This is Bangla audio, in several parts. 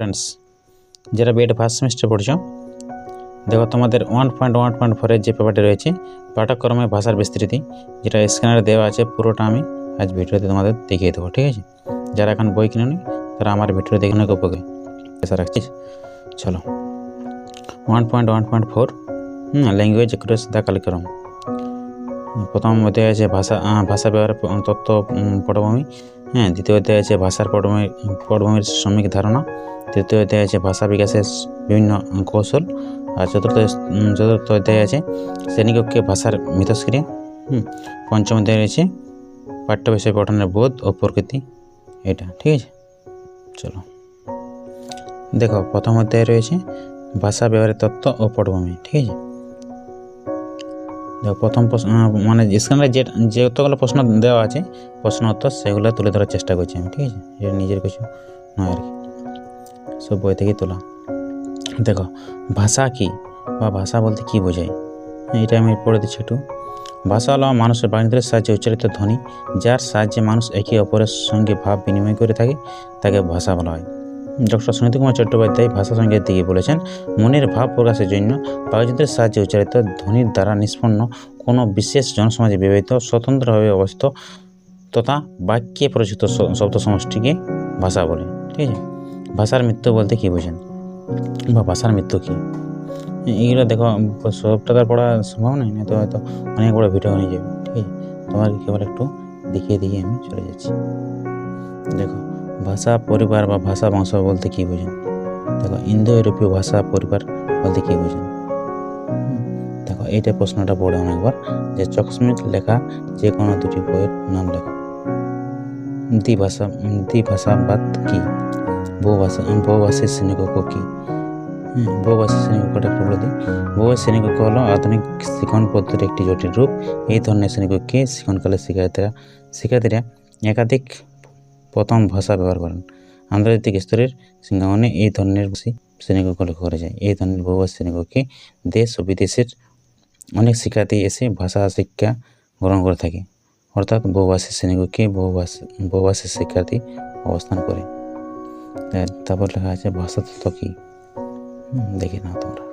ফ্রেন্ডস যারা বিএড ফার্স্ট সেমিস্টার পড়ছো, দেখো তোমাদের ওয়ান পয়েন্ট ওয়ান পয়েন্ট ফোরের যে পেপারটি রয়েছে পাঠক্রমে ভাষার বিস্তৃতি, যেটা স্ক্যানারে দেওয়া আছে, পুরোটা আমি আজ ভিডিওতে তোমাদের দেখিয়ে দেবো, ঠিক আছে? যারা এখন বই কিনে তারা আমার ভিডিও দেখে নেবে উপকার আশা রাখছিস চলো। One point one point four hmm language accuracy the কালিক্রম প্রথম অধ্যায় আছে ভাষা ভাষা ব্যবহার তত্ত্ব পটভূমি। হ্যাঁ দ্বিতীয় অধ্যায় আছে ভাষার পটভূমি, পটভূমির শ্রমিক ধারণা। তৃতীয় অধ্যায় আছে ভাষা বিকাশের বিভিন্ন কৌশল। আর চতুর্থ চতুর্থ অধ্যায় আছে শ্রেণীকক্ষে ভাষার মিথস্ক্রিয়া। হুম, পঞ্চম অধ্যায় রয়েছে পাঠ্য বিষয় পঠনের বোধ ও প্রকৃতি। এটা, ঠিক আছে? চলো। দেখো, প্রথম অধ্যায়ে রয়েছে ভাষা ব্যবহারের তত্ত্ব ও পটভূমি, ঠিক আছে? প্রথম প্রশ্ন মানে স্ক্রিনে যে যতগুলো প্রশ্ন দেওয়া আছে প্রশ্ন উত্তর সেগুলো তুলে ধরার চেষ্টা করছি আমি ঠিক আছে? এটা নিজের কিছু নয় আর কি। সব বই থেকেই তোলা। দেখো ভাষা কি বা ভাষা বলতে কি বোঝায়? হ্যাঁ, এটা আমি পড়ে দিচ্ছি একটু। ভাষা হলো মানুষের বাণিজ্যের সাহায্যে উচ্চারিত ধ্বনি যার সাহায্যে মানুষ একে অপরের সঙ্গে ভাব বিনিময় করে থাকে তাকে ভাষা বলা হয়। ডক্টর সুনীত কুমার চট্টোপাধ্যায় ভাষা সংগীত দিকে বলেছেন, মনের ভাব প্রকাশের জন্য বায়ুযন্ত্রের সাহায্যে উচ্চারিত ধ্বনির দ্বারা নিষ্পন্ন কোনো বিশেষ জনসমাজে ব্যবহৃত স্বতন্ত্রভাবে অবস্থিত তথা বাক্যে পরিচিত শব্দ সমষ্টিকে ভাষা বলে। ঠিক আছে? ভাষার মৃত্যু বলতে কী বোঝেন? বা ভাষার মৃত্যু কী? এইগুলো দেখো সবটা তো আর পড়া সম্ভব নয় না তো হয়তো অনেক বড় ভিডিও হয়ে যাবে। ঠিক আছে? তোমার কেবল একটু দেখিয়ে দিয়ে আমি চলে যাচ্ছি। দেখো ভাষা পরিবার বা ভাষা বংশ বলতে কী বোঝেন? দেখো ইন্দো ইউরোপীয় ভাষা পরিবার বলতে কী বোঝেন? দেখো এইটা প্রশ্নটা পড়ে অনেকবার যে চকসমিট লেখা যে কোনো দুটি বইয়ের নাম লেখো। দ্বিভাষা দ্বিভাষাবাদ কী? বহুভাষা বহুভাষী শ্রেণীকক্ষ কী? হুম, বহুভাষী শ্রেণীকক্ষটা একটু বলে দিই। বহুভাষী শ্রেণীকক্ষ হলো আধুনিক শিক্ষণ পদ্ধতির একটি জটিল রূপ। এই ধরনের শ্রেণীকক্ষে শিক্ষণকালে শিক্ষার্থীরা শিক্ষার্থীরা একাধিক প্রথম ভাষা ব্যবহার করেন। আন্তর্জাতিক স্তরের সিঙ্গামনে এই ধরনের শ্রেণীকক্ষ লক্ষ্য করা যায়। এই ধরনের বহুভাষী শ্রেণীকক্ষে দেশ ও বিদেশের অনেক শিক্ষার্থী এসে ভাষা, শিক্ষা গ্রহণ করে থাকে। অর্থাৎ বহুভাষী শ্রেণীকক্ষে বহুভাষী বহুভাষী শিক্ষার্থী অবস্থান করে। তারপর লেখা আছে, ভাষা তত্ত্ব কী? দেখে নাও তোমরা।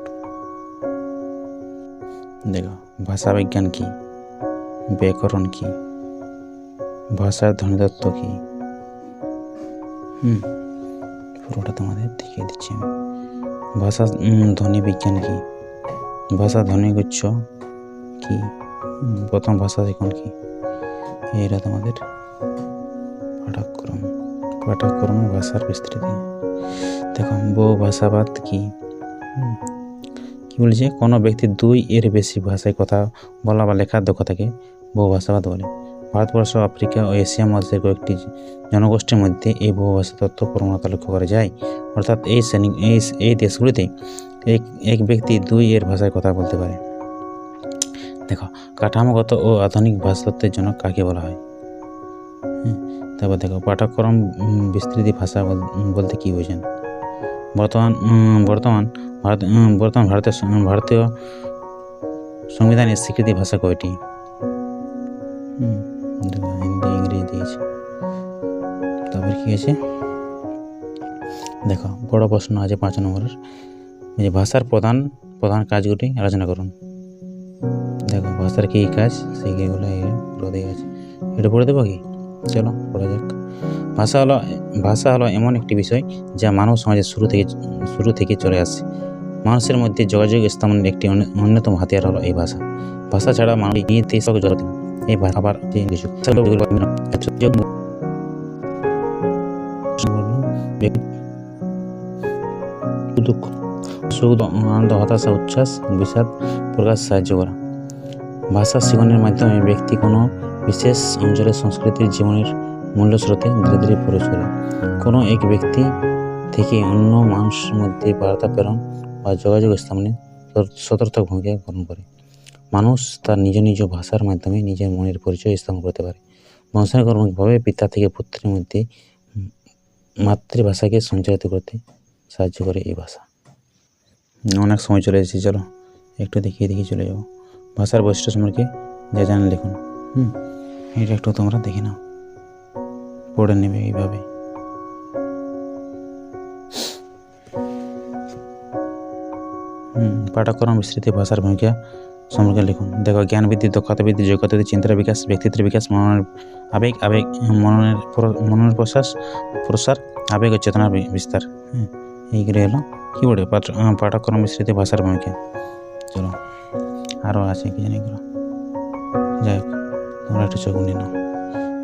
দেখো, ভাষা বিজ্ঞান কী? ব্যাকরণ কী? ভাষার ধ্বনিতত্ত্ব কী? হুম, পুরোটা তোমাদের দেখিয়ে দিচ্ছি আমি। ভাষা ধ্বনি বিজ্ঞান কী? ভাষা ধ্বনিগুচ্ছ কী? প্রথম ভাষা শিখন কী? এরা তোমাদের পাঠক্রম পাঠক্রমে ভাষার বিস্তৃতি। দেখো, বহু ভাষাবাদ কি? কি বলেছে কোনো ব্যক্তি দুই এর বেশি ভাষায় কথা বলা বা লেখার দক্ষতাকে বহু ভাষাবাদ বলে। ভারতবর্ষ আফ্রিকা ও এশিয়া মধ্যে কয়েকটি জনগোষ্ঠীর মধ্যে এই বহু ভাষা তত্ত্ব প্রবণতা লক্ষ্য করা যায়। অর্থাৎ এই শ্রেণি এই এই দেশগুলিতে এক এক ব্যক্তি দুই এর ভাষায় কথা বলতে পারে। দেখো কাঠামোগত ও আধুনিক ভাষাতত্ত্বের জন্য কাকে বলা হয়? তারপর দেখো পাঠ্যক্রম বিস্তৃতি ভাষা বল- বলতে কী বোঝেন? বর্তমান বর্তমান ভারত বর্তমান ভারতের ভারতীয় সংবিধানের স্বীকৃতি ভাষা কয়টি? হুম, হিন্দি ইংরেজি দিয়েছে। তারপর কী আছে দেখো, বড় প্রশ্ন আছে পাঁচ নম্বরের। যে ভাষার প্রধান প্রধান কাজগুলি আলোচনা করুন। দেখো, ভাষার কী কাজ সেইগুলো পুরো আছে। এটা পড়ে দেবো কি? চলো, পড়া যাক। ভাষা হলো ভাষা হলো এমন একটি বিষয় যা মানব সমাজের শুরু থেকে শুরু থেকে চলে আসছে। মানুষের মধ্যে যোগাযোগ স্থাপনের একটি অন্য- অন্যতম হাতিয়ার হলো এই ভাষা। ভাষা ছাড়া মানুষ নিয়ে সব জগৎ ভাষা আবার যে কিছু সুখ, আনন্দ, হতাশা, উচ্ছ্বাস, বিষাদ প্রকাশ, সাহায্য করা। ভাষা শিখনের মাধ্যমে ব্যক্তি কোনো বিশেষ অঞ্চলের সংস্কৃতির জীবনের মূল্য স্রোতে ধীরে ধীরে প্রবেশ করে। কোনো এক ব্যক্তি থেকে অন্য মানুষের মধ্যে বার্তা প্রেরণ বা যোগাযোগ স্থাপনে সত- সতর্ক ভূমিকা গ্রহণ করে। মানুষ তার নিজ নিজ ভাষার মাধ্যমে নিজের মনের পরিচয় স্থাপন করতে পারে। বংশানুক্রমিকভাবে পিতা থেকে পুত্রের মধ্যে মাতৃভাষাকে সঞ্চারিত করতে সাহায্য করে এই ভাষা। অনেক সময় চলে এসেছি চলো একটু দেখিয়ে দেখিয়ে চলে যাব। ভাষার বৈশিষ্ট্য সম্পর্কে যা জানেন লিখুন। হুম এটা একটু তোমরা দেখে নাও। পড়ে নেবে এইভাবে। হুম, পাঠ্যক্রম বিস্তৃতি ভাষার ভূমিকা সম্পর্কে লিখুন। দেখো জ্ঞান বৃদ্ধি দক্ষতা বৃদ্ধি যোগ্যতা চিন্তার বিকাশ, ব্যক্তিত্বের বিকাশ মননের আবেগ আবেগ মননের মননের প্রশ্বাস প্রসার, আবেগ ও চেতনার বিস্তার। হ্যাঁ এইগুলো হলো কী বলে পাঠ্যক্রম বিস্তৃতি ভাষার ভূমিকা চলো আরও আছে কি জানি এগুলো। যাই হোক, তোমরা একটু চোখ নিয়ে নাও।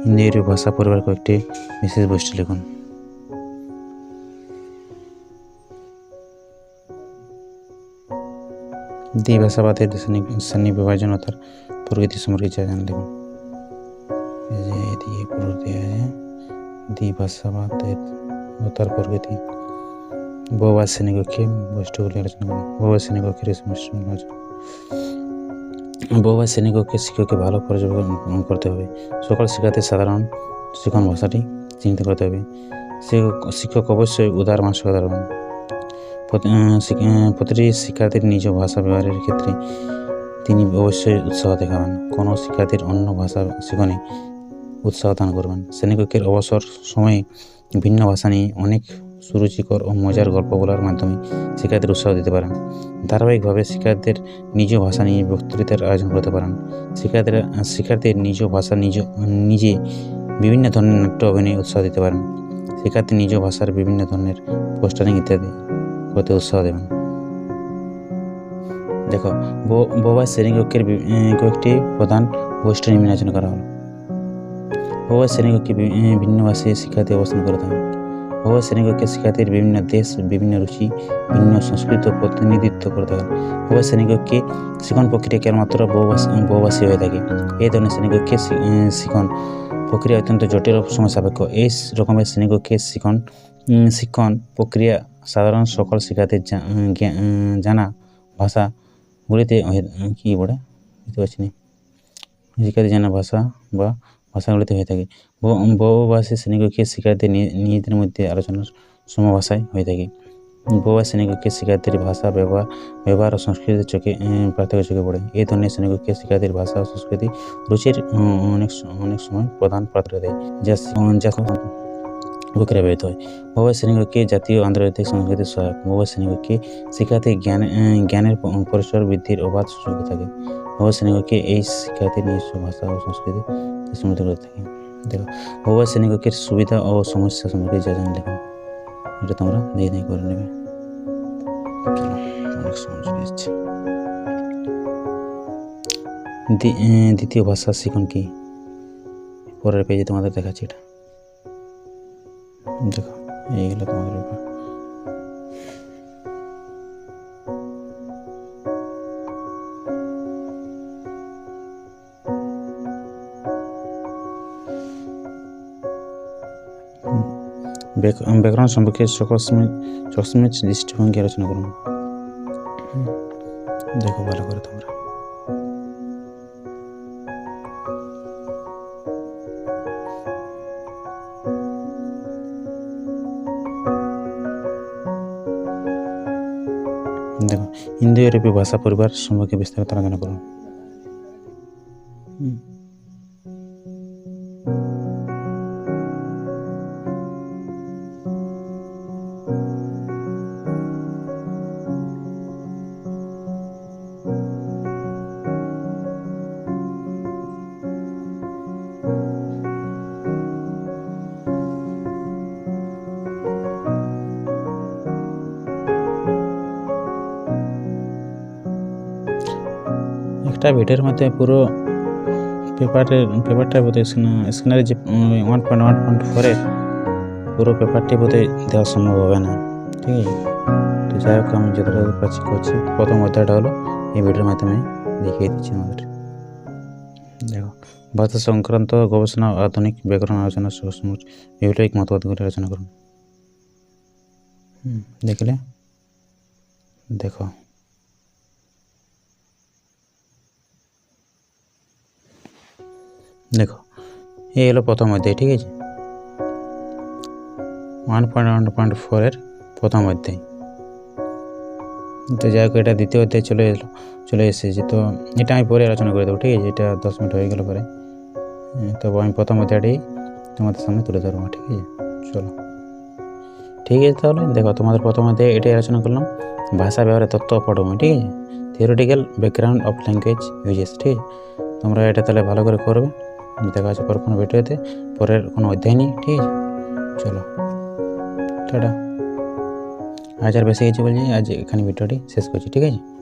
হিন্দি ভাষা পরিবার কয়েকটি বিশেষ বৈশিষ্ট্য লিখুন। দ্বিভাষাবাদের শ্রেণী- শ্রেণি বিভাজন ও তার প্রকৃতি সম্পর্কে যা জান লিখুন এই যে এদিকে পুরো দেওয়া আছে দ্বিভাষাবাদের ও তার প্রকৃতি বহুবার শ্রেণীকক্ষে বৈশিষ্ট্যগুলি আলোচনা করুন বহুবার শ্রেণীকক্ষের এই সমস্যা আলোচনা বহুবার শ্রেণীকক্ষে শিক্ষককে ভালো পর্যবেক্ষণ করতে হবে সকল শিক্ষার্থীর সাধারণ শিক্ষণ ভাষাটি চিন্তা করতে হবে শিক্ষক শিক্ষক অবশ্যই উদার মানসিকতা রাখবেন প্রতিটি শিক্ষার্থীর নিজ ভাষা ব্যবহারের ক্ষেত্রে তিনি অবশ্যই উৎসাহ দেখাবেন। কোনো শিক্ষার্থীর অন্য ভাষা শিখনে উৎসাহ দান করবেন। শ্রেণীকক্ষের অবসর সময়ে ভিন্ন ভাষা নিয়ে অনেক সুরুচিকর ও মজার গল্প বলার মাধ্যমে শিক্ষার্থীর উৎসাহ দিতে পারেন। ধারাবাহিকভাবে শিক্ষার্থীদের নিজ ভাষা নিয়ে বক্তৃতার আয়োজন করতে পারেন। শিক্ষার্থীরা শিক্ষার্থীর নিজ ভাষা নিজ নিজে বিভিন্ন ধরনের নাট্য অভিনয়ে উৎসাহ দিতে পারেন। শিক্ষার্থী নিজ ভাষার বিভিন্ন ধরনের পোস্টারিং ইত্যাদি করতে উৎসাহ দেবেন। দেখো বোবা শ্রেণীকক্ষের বি- এ, কয়েকটি প্রধান বৈশিষ্ট্য আলোচনা করা হলো। বোবা শ্রেণীকক্ষে বি- এ, ভিন্ন ভাষায় শিক্ষার্থী অবস্থান করে থাকে। বোবা শ্রেণীকক্ষে শিক্ষার্থীর বিভিন্ন দেশ বিভিন্ন রুচি ভিন্ন সংস্কৃত প্রতিনিধিত্ব করে থাকেন বোবা শ্রেণীকক্ষে শিখন প্রক্রিয়া কেবলমাত্র বহুভাষী হয়ে থাকে। এই ধরনের শ্রেণীকক্ষে শিখন প্রক্রিয়া অত্যন্ত জটিল সময় সাপেক্ষ। এই রকমের শ্রেণীকক্ষে শিখন শিক্ষণ প্রক্রিয়া সাধারণ সকল শিক্ষার্থীর জানা ভাষাগুলিতে কী বলে বুঝতে পারছি না। শিক্ষার্থী জানা ভাষা বা ভাষাগুলিতে হয়ে থাকে। বহু- বহুভাষী শ্রেণীকক্ষে শিক্ষার্থী নিজেদের মধ্যে আলোচনার সমভাষায় হয়ে থাকে। বহুভাষী শ্রেণীকক্ষে শিক্ষার্থীর ভাষা ব্যবহার ব্যবহার ও সংস্কৃতির চোখে পার্থক্য চোখে পড়ে। এই ধরনের শ্রেণীকক্ষে শিক্ষার্থীর ভাষা ও সংস্কৃতি রুচির অনেক অনেক সময় প্রধান পাত্র দেয়। যা যা প্রক্রিয়া ব্যবহৃত হয় বহু শ্রেণীকক্ষে জাতীয়, আন্তর্জাতিক সংস্কৃতির সহায়ক। বহু শ্রেণীকক্ষে শিক্ষার্থীর জ্ঞান জ্ঞানের পরিসর বৃদ্ধির অবাধ সুযোগ থাকে। বহু শ্রেণীকক্ষে এই শিক্ষার্থীর নিজস্ব ভাষা ও সংস্কৃতি সমৃদ্ধ করে থাকে। দেখো বহু শ্রেণীকক্ষের সুবিধা ও সমস্যা সম্পর্কে যা জান লেখুন এটা তোমরা দিয়ে দিয়ে করে নেবে। দ্বিতীয় ভাষা শিখুন কি? পরের পেজে তোমাদের দেখাচ্ছি এটা। দেখো এইগুলো তোমাদের ব্যাপার হুম। ব্যাক- ব্যাকরণ সম্পর্কে চকসমিক চকসমিক দৃষ্টিভঙ্গি আলোচনা করুন হুম। দেখো ভালো করে তোমরা দেখো ইন্দো ইউরোপীয় ভাষা পরিবার সম্পর্কে বিস্তারিত আলোচনা করুন। একটা ভিডিওর মধ্যে পুরো পেপারের পেপারটা বোধহয় স্ক্যানারে যে ওয়ান পয়েন্ট ওয়ান পয়েন্ট ফোরের পুরো পেপারটি বোধহয় দেওয়া সম্ভব হবে না। ঠিক আছে? তো যাই হোক আমি যতটা পাচ্ছি করছি। প্রথম অধ্যায়টা হলো এই ভিডিওর মাধ্যমে দেখিয়ে দিচ্ছি আমাদের দেখো ভাষা সংক্রান্ত গবেষণা ও আধুনিক ব্যাকরণ আলোচনা সহ সমুচ- বিপ্লবিক মতবাদগুলি আলোচনা করুন। হুম, দেখলে? দেখো। দেখো, এই হলো প্রথম অধ্যায়, ঠিক আছে? ওয়ান পয়েন্ট ওয়ান পয়েন্ট ফোরের প্রথম অধ্যায়। তো যাই হোক, এটা দ্বিতীয় অধ্যায় চলে এলো, চলে এসেছে। তো এটা আমি পরে আলোচনা করে দেবো, ঠিক আছে? এটা দশ মিনিট হয়ে গেল পরে। তবে আমি প্রথম অধ্যায়টাই তোমাদের সামনে তুলে ধরবো, ঠিক আছে? চলো। ঠিক আছে তাহলে, দেখো, তোমাদের প্রথমে এটাই আলোচনা করলাম। ভাষা ব্যবহারের তথ্য পটভূমি, ঠিক আছে? Theoretical background of language uses ঠিক আছে? তোমরা এটা তাহলে ভালো করে করবে। দেখা যাচ্ছে পর কোনো ভিডিওতে পরের কোনো অধ্যায় নেই, ঠিক আছে? চলো। টাটা। আজ আর বেশি কিছু বলছি আজ এখানে ভিডিওটি শেষ করছি, ঠিক আছে?